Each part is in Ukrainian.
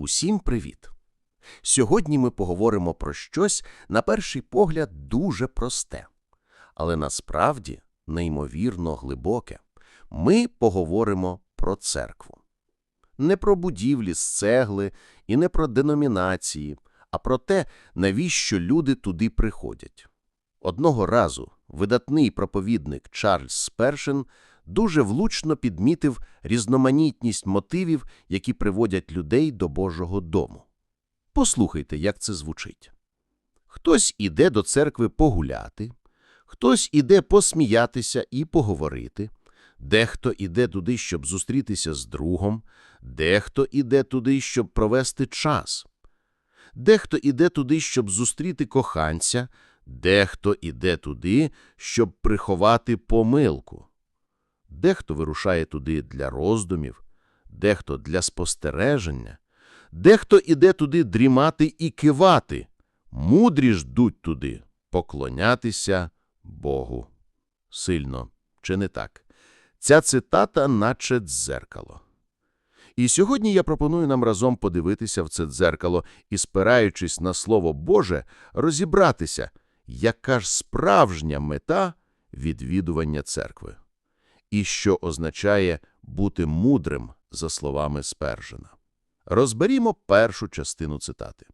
Усім привіт! Сьогодні ми поговоримо про щось, на перший погляд, дуже просте, але насправді неймовірно глибоке. Ми поговоримо про церкву. Не про будівлі з цегли і не про деномінації, а про те, навіщо люди туди приходять. Одного разу видатний проповідник Чарльз Спершин дуже влучно підмітив різноманітність мотивів, які приводять людей до Божого дому. Послухайте, як це звучить. Хтось іде до церкви погуляти, хтось іде посміятися і поговорити, дехто іде туди, щоб зустрітися з другом, дехто іде туди, щоб провести час, дехто іде туди, щоб зустріти коханця, дехто іде туди, щоб приховати помилку. Дехто вирушає туди для роздумів, дехто для спостереження, дехто іде туди дрімати і кивати, мудрі ждуть туди поклонятися Богу. Сильно, чи не так? Ця цитата наче дзеркало. І сьогодні я пропоную нам разом подивитися в це дзеркало і, спираючись на Слово Боже, розібратися, яка ж справжня мета відвідування церкви і що означає бути мудрим, за словами Спержена. Розберімо першу частину цитати.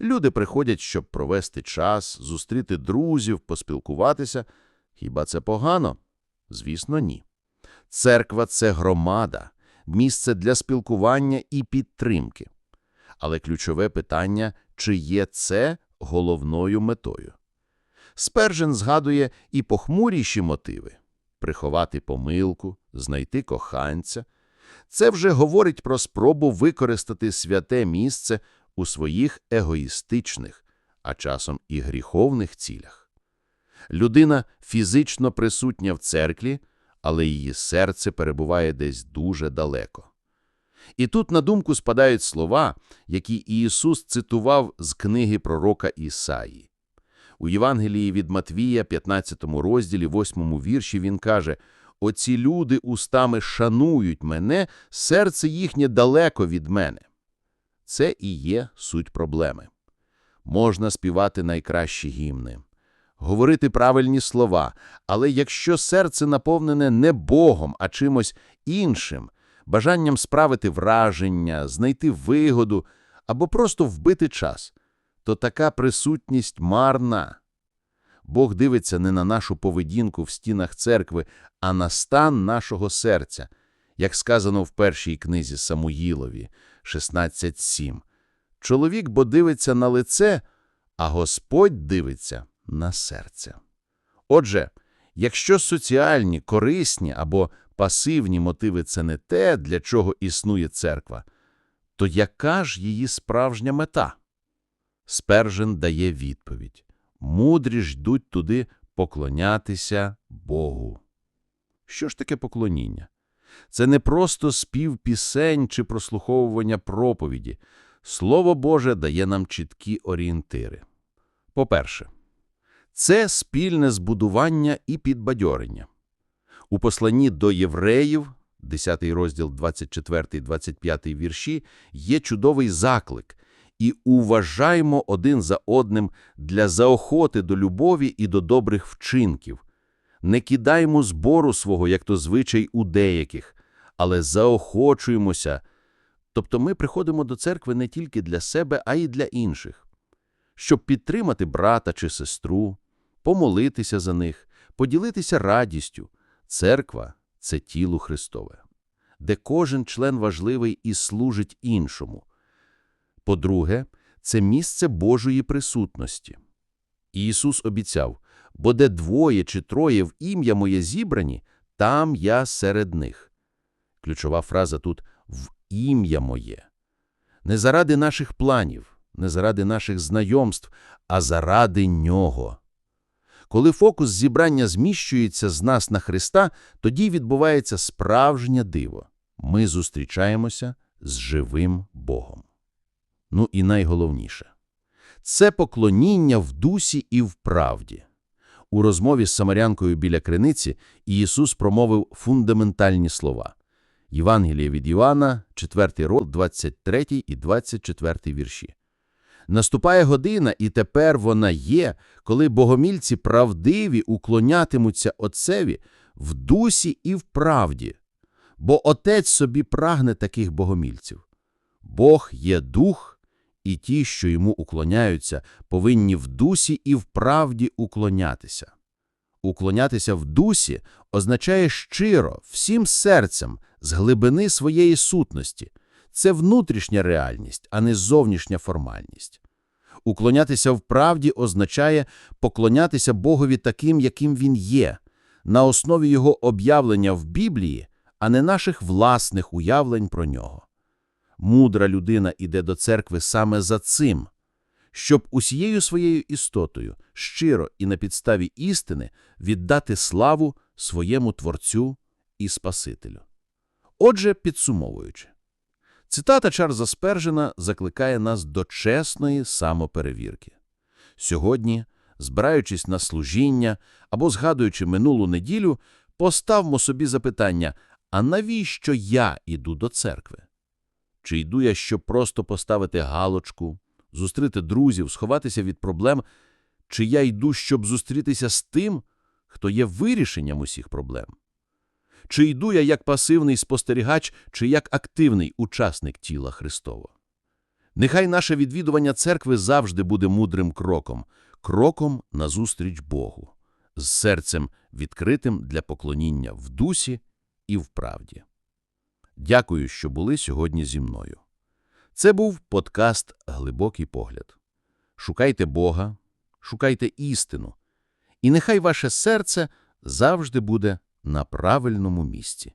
Люди приходять, щоб провести час, зустріти друзів, поспілкуватися. Хіба це погано? Звісно, ні. Церква – це громада, місце для спілкування і підтримки. Але ключове питання – чи є це головною метою? Спержен згадує і похмуріші мотиви приховати помилку, знайти коханця. Це вже говорить про спробу використати святе місце у своїх егоїстичних, а часом і гріховних цілях. Людина фізично присутня в церкві, але її серце перебуває десь дуже далеко. І тут на думку спадають слова, які Ісус цитував з книги пророка Ісаї. У Євангелії від Матвія, 15 розділі, 8 вірші, він каже «Оці люди устами шанують мене, серце їхнє далеко від мене». Це і є суть проблеми. Можна співати найкращі гімни, говорити правильні слова, але якщо серце наповнене не Богом, а чимось іншим, бажанням справити враження, знайти вигоду або просто вбити час – то така присутність марна. Бог дивиться не на нашу поведінку в стінах церкви, а на стан нашого серця, як сказано в першій книзі Самуїлові 16.7. Чоловік бо дивиться на лице, а Господь дивиться на серце. Отже, якщо соціальні, корисні або пасивні мотиви це не те, для чого існує церква, то яка ж її справжня мета? Спержен дає відповідь. Мудрі ж йдуть туди поклонятися Богу. Що ж таке поклоніння? Це не просто спів пісень чи прослуховування проповіді. Слово Боже дає нам чіткі орієнтири. По-перше, це спільне збудування і підбадьорення. У посланні до євреїв, 10 розділ 24-25 вірші, є чудовий заклик і уважаймо один за одним для заохоти до любові і до добрих вчинків. Не кидаймо збору свого, як то звичай у деяких, але заохочуємося. Тобто ми приходимо до церкви не тільки для себе, а й для інших, щоб підтримати брата чи сестру, помолитися за них, поділитися радістю. Церква – це тіло Христове, де кожен член важливий і служить іншому. По-друге, це місце Божої присутності. Ісус обіцяв, бо де двоє чи троє в ім'я моє зібрані, там я серед них. Ключова фраза тут в ім'я моє. Не заради наших планів, не заради наших знайомств, а заради Нього. Коли фокус зібрання зміщується з нас на Христа, тоді відбувається справжнє диво. Ми зустрічаємося з живим Богом. Ну і найголовніше це поклоніння в дусі і в правді. У розмові з Самарянкою біля криниці Ісус промовив фундаментальні слова Євангеліє від Іоанна, 4 розділ, 23 і 24 вірші. Наступає година, і тепер вона є, коли богомільці правдиві уклонятимуться Отцеві в дусі і в правді, бо Отець собі прагне таких богомільців. Бог є дух, і ті, що йому уклоняються, повинні в дусі і в правді уклонятися. Уклонятися в дусі означає щиро, всім серцем, з глибини своєї сутності. Це внутрішня реальність, а не зовнішня формальність. Уклонятися в правді означає поклонятися Богові таким, яким Він є, на основі Його об'явлення в Біблії, а не наших власних уявлень про Нього. Мудра людина іде до церкви саме за цим, щоб усією своєю істотою, щиро і на підставі істини віддати славу своєму Творцю і Спасителю. Отже, підсумовуючи, цитата Чарльза Спержена закликає нас до чесної самоперевірки. Сьогодні, збираючись на служіння або згадуючи минулу неділю, поставмо собі запитання, а навіщо я іду до церкви? Чи йду я, щоб просто поставити галочку, зустріти друзів, сховатися від проблем, чи я йду, щоб зустрітися з тим, хто є вирішенням усіх проблем? Чи йду я як пасивний спостерігач, чи як активний учасник тіла Христова? Нехай наше відвідування церкви завжди буде мудрим кроком, кроком назустріч Богу, з серцем відкритим для поклоніння в дусі і в правді. Дякую, що були сьогодні зі мною. Це був подкаст «Глибокий погляд». Шукайте Бога, шукайте істину, і нехай ваше серце завжди буде на правильному місці.